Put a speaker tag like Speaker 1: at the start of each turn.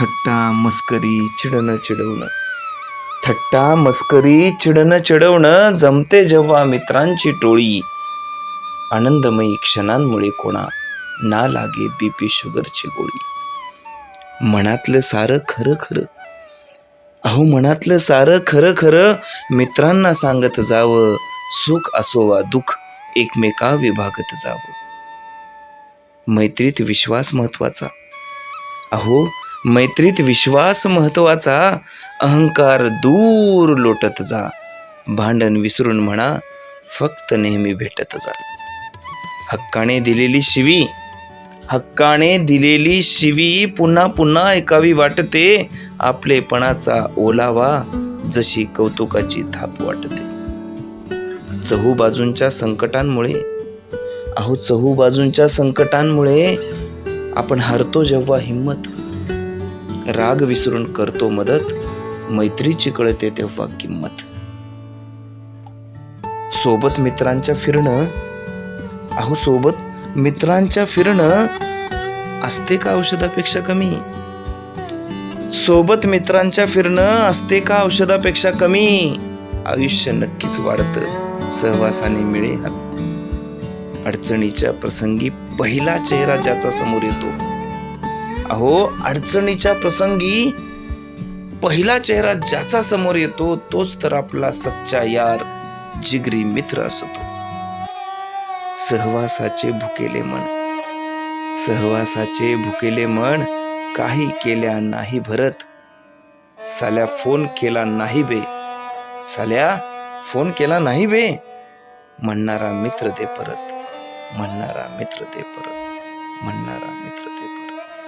Speaker 1: थट्टा मस्करी चिडणं चिडवणं. थट्टा मस्करी चिडणं चिडवणं जमते जेव्हा मित्रांची टोळी. आनंदमयी क्षणांमुळे कोणा ना लागे बीपी शुगरची गोळी. मनातलं सारं खरं खरं. अहो मनातलं सारं खरं खरं मित्रांना सांगत जावं सुख असो वा दुःख एकमेका विभागत जावं. मैत्रीत विश्वास महत्त्वाचा. अहो मैत्रीत विश्वास महत्त्वाचा अहंकार दूर लोटत जा. भांडण विसरून म्हणा फक्त नेहमी भेटत जा. हक्काने दिलेली शिवी हक्काने दिलेली शिवी पुन्हा पुन्हा ऐकावी वाटते. आपलेपणाचा ओलावा जशी कौतुकाची थाप वाटते. चहू बाजूंच्या संकटांमुळे अहो चहू बाजूंच्या संकटांमुळे आपण हरतो जेव्हा हिंमत. राग विसरून करतो मदत मैत्रीची कळते तेव्हा किंमत. सोबत मित्रांच्या फिरणं अहो सोबत मित्रांच्या फिरणं असते का औषधापेक्षा कमी? सोबत मित्रांच्या फिरणं असते का औषधापेक्षा कमी? आयुष्य नक्कीच वाढतं सहवासाने मिळे अडचणीच्या प्रसंगी पहिला चेहरा ज्याचा समोर येतो अहो अडचणीच्या प्रसंगी पहिला चेहरा ज्याचा समोर येतो तोच तर आपला सच्चा यार जिगरी मित्र असतो. सहवासाचे भुकेले मन. सहवासाचे भुकेले मन काही केल्या नाही भरत. साल्या फोन केला नाही बे. साल्या फोन केला नाही बे. म्हणणारा मित्र दे परत. म्हणणारा मित्र दे परत. म्हणणारा मित्र दे परत.